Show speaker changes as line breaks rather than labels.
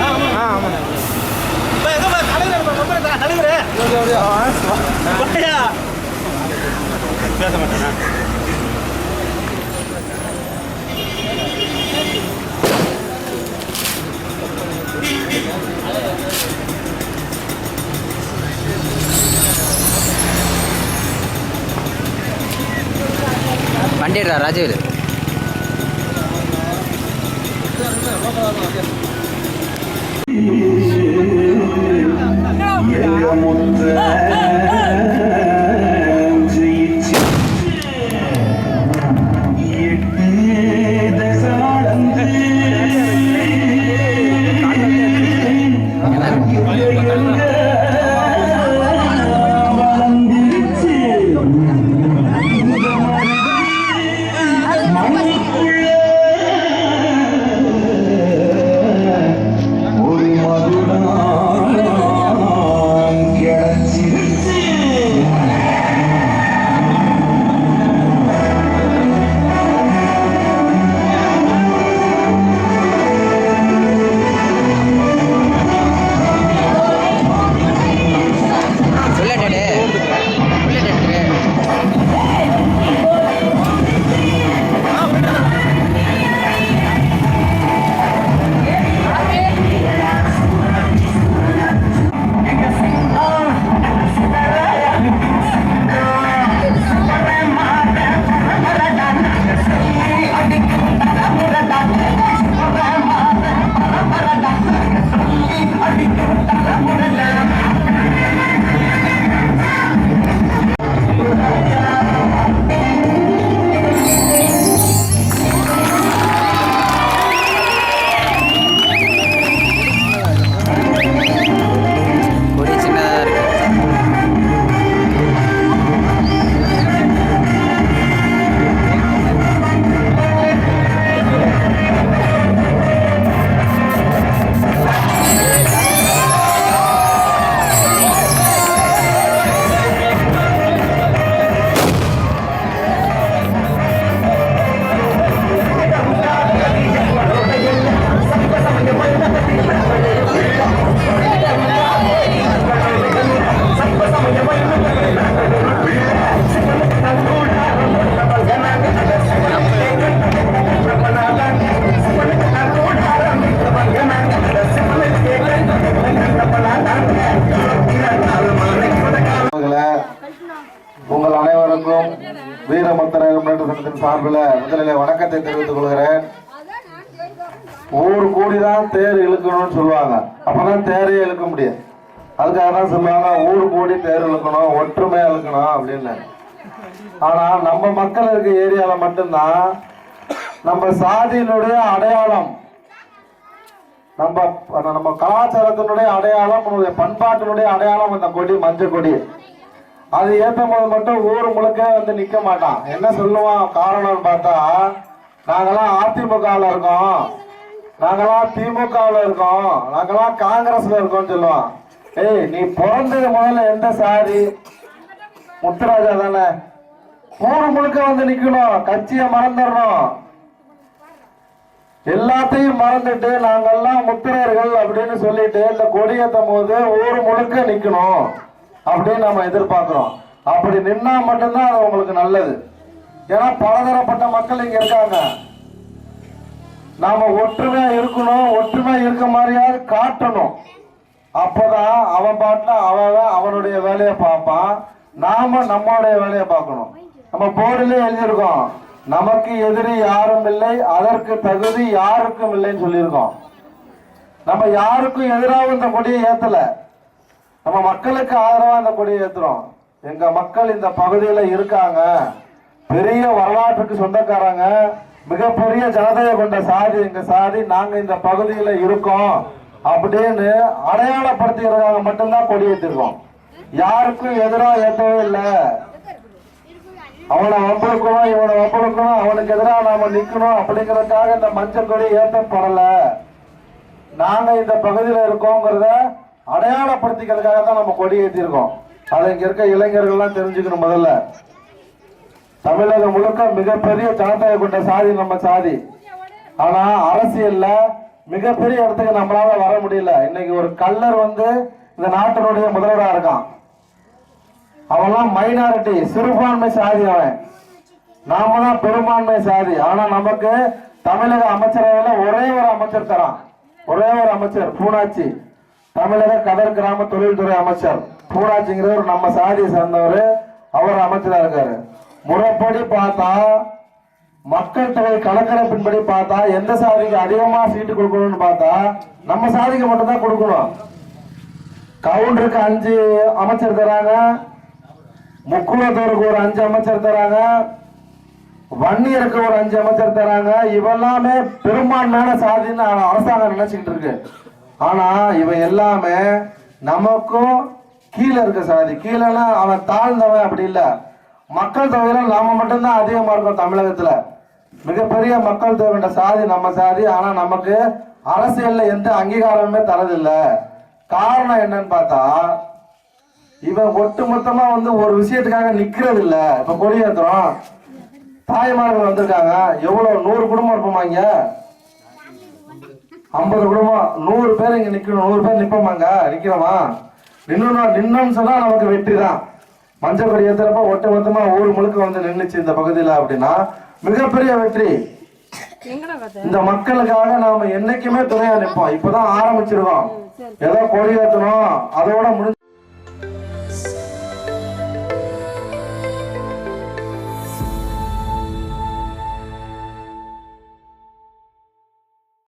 ஆ ஆமாண்ணே
இப்ப எங்க போய் தலைவர்
சார்பில் முதலில் வணக்கத்தை தெரிவித்துக் கொள்கிறேன். ஊர் கூடிதான் தேர் இழுக்கணும்னு சொல்லுவாங்க. அப்பதான் தேரையே இழுக்க முடியும். அதுக்காக தான் சொல்லுவாங்க ஊர் கூடி தேர் இழுக்கணும் ஒற்றுமையா இழுக்கணும் அப்படின்னு. ஆனா நம்ம மக்கள் இருக்க ஏரியால மட்டும்தான் நம்ம சாதியினுடைய அடையாளம் நம்ம நம்ம கலாச்சாரத்தினுடைய அடையாளம் பண்பாட்டினுடைய அடையாளம் இந்த கொடி மஞ்சள் கொடி. அது ஏற்றும் போது மட்டும் ஊர் முழுக்க வந்து நிக்க மாட்டான். என்ன சொல்லுவான்? காரணம்னு பார்த்தா நாங்கெல்லாம் அதிமுகவில் இருக்கோம். நாங்கெல்லாம் திமுகவில் இருக்கோம். நாங்கெல்லாம் காங்கிரஸ்ல இருக்கோம்னு சொல்லுவான். ஏய் நீ பிறந்தது முதல்ல எந்த சாதி? முத்துராஜா தானே. ஊர் முழுக்க வந்து நிக்கணும். கட்சியை மறந்துடணும். எல்லாத்தையும் மறந்துட்டு நாங்கெல்லாம் முத்திரர்கள் அப்படின்னு சொல்லிட்டு இந்த கொடியேற்றும் போது ஊர் முழுக்க நிக்கணும். அப்படின்னு நம்ம எதிர்பார்க்கிறோம். அப்படி நின்னா மட்டும்தான் அது உங்களுக்கு நல்லது. ஏன்னா பலதரப்பட்ட மக்கள் இங்க இருக்காங்க. நாம ஒற்றுமையா இருக்கணும் ஒற்றுமையா இருக்க மாதிரியாவது காட்டணும். அப்பதான் அவன் பாட்டில் அவன் அவனுடைய வேலையை பார்ப்பான். நாம நம்மளுடைய வேலையை பார்க்கணும். நம்ம போர்டிலே எழுதியிருக்கோம். நமக்கு எதிரி யாரும் இல்லை அதற்கு தகுதி யாருக்கும் இல்லைன்னு சொல்லியிருக்கோம். நம்ம யாருக்கும் எதிராக இந்த கொடியை ஏத்தலை. நம்ம மக்களுக்கு ஆதரவா இந்த கொடியை ஏத்துறோம். எங்க மக்கள் இந்த பகுதியில இருக்காங்க. பெரிய வரலாற்றுக்கு சொந்தக்காரங்க. மிகப்பெரிய ஜனதையை கொண்ட சாதி. எங்க சாதி நாங்க இந்த பகுதியில இருக்கோம் அப்படின்னு அடையாளப்படுத்துகிறதாக மட்டும்தான் கொடி யாருக்கும் எதிராக ஏற்றவே இல்லை. அவனை வம்பளுக்கணும் இவனை வம்பளுக்கணும் அவனுக்கு எதிராக நாம நிக்கணும் அப்படிங்கறதுக்காக இந்த மஞ்சள் கொடி ஏற்றப்படல நாங்க இந்த பகுதியில இருக்கோங்கிறத அடையாளப்படுத்திக்கிறதுக்காக தான் நம்ம கொடி ஏற்றிருக்கோம் அதை இங்க இருக்க இளைஞர்கள்லாம் தெரிஞ்சுக்கணும் முதல்ல. தமிழகம் முழுக்க மிகப்பெரிய ஜனத்தொகை கொண்ட சாதி நம்ம சாதி. ஆனா அரசியல்ல மிகப்பெரிய இடத்துக்கு நம்மளால வர முடியல. இன்னைக்கு ஒரு கல்லர் வந்து இந்த நாட்டினுடைய முதல்வராக இருக்கான். அவன்லாம் மைனாரிட்டி சிறுபான்மை சாதி அவன். நாம தான் பெரும்பான்மை சாதி. ஆனா நமக்கு தமிழக அமைச்சரவையில ஒரே ஒரு அமைச்சர் தரான். ஒரே ஒரு அமைச்சர் பூனாச்சி. தமிழக கடல் கிராம தொழில்துறை அமைச்சர் பூனாச்சிங்கிறவர் நம்ம சாதியை சேர்ந்தவர் அவர் அமைச்சராக இருக்காரு. முறைப்படி பார்த்தா மக்கள் தொகை கணக்கெடுப்பின்படி பார்த்தா எந்த சாதிக்கு அதிகமா சீட்டு கொடுக்கணும்னு பார்த்தா நம்ம சாதிக்கு மட்டும்தான் கொடுக்கணும். கவுண்டருக்கு அஞ்சு அமைச்சர் தராங்க முக்குலத்தோருக்கு ஒரு அஞ்சு அமைச்சர் தராங்க வன்னியருக்கு ஒரு அஞ்சு அமைச்சர் தராங்க இவெல்லாமே பெரும்பான்மையான சாதின்னு அரசாங்கம் நினைச்சுக்கிட்டு இருக்கு. ஆனா இவன் எல்லாமே நமக்கும் கீழே இருக்க சாதி. கீழேனா அவன் தாழ்ந்தவன் அப்படி இல்லை. மக்கள் தொகையில நாம மட்டும்தான் அதிகமா இருக்கோம் தமிழகத்துல. மிகப்பெரிய மக்கள் தொகை சாதி நம்ம சாதி. ஆனா நமக்கு அரசியல்ல எந்த அங்கீகாரமுமே தரதில்லை. காரணம் என்னன்னு பார்த்தா இவன் ஒட்டு மொத்தமா வந்து ஒரு விஷயத்துக்காக நிக்கிறது இல்ல இப்ப கொடியேற்றம். தாய்மார்கள் வந்திருக்காங்க. எவ்வளவு? நூறு குடும்பம் இருப்போமா இங்க? ஐம்பது குடும்பம்? நூறு பேர் இங்க நிக்கணும். நூறு பேர் நிப்போமாங்க? நிக்கிறோமா? நின்னு நின்னோம்னு சொன்னா நமக்கு வெற்றி தான். மஞ்சள் கொடி ஏத்துறப்ப ஒட்டு மொத்தமா ஊர் முழுக்க வந்து நின்னுச்சு இந்த பகுதியில அப்படின்னா மிகப்பெரிய வெற்றி. இந்த மக்களுக்காக நாம என்னைக்குமே துணையா நிற்போம் இப்பதான் ஆரம்பிச்சிருக்கோம். ஏதோ கொடி ஏத்தணும். அதோட முடிஞ்சு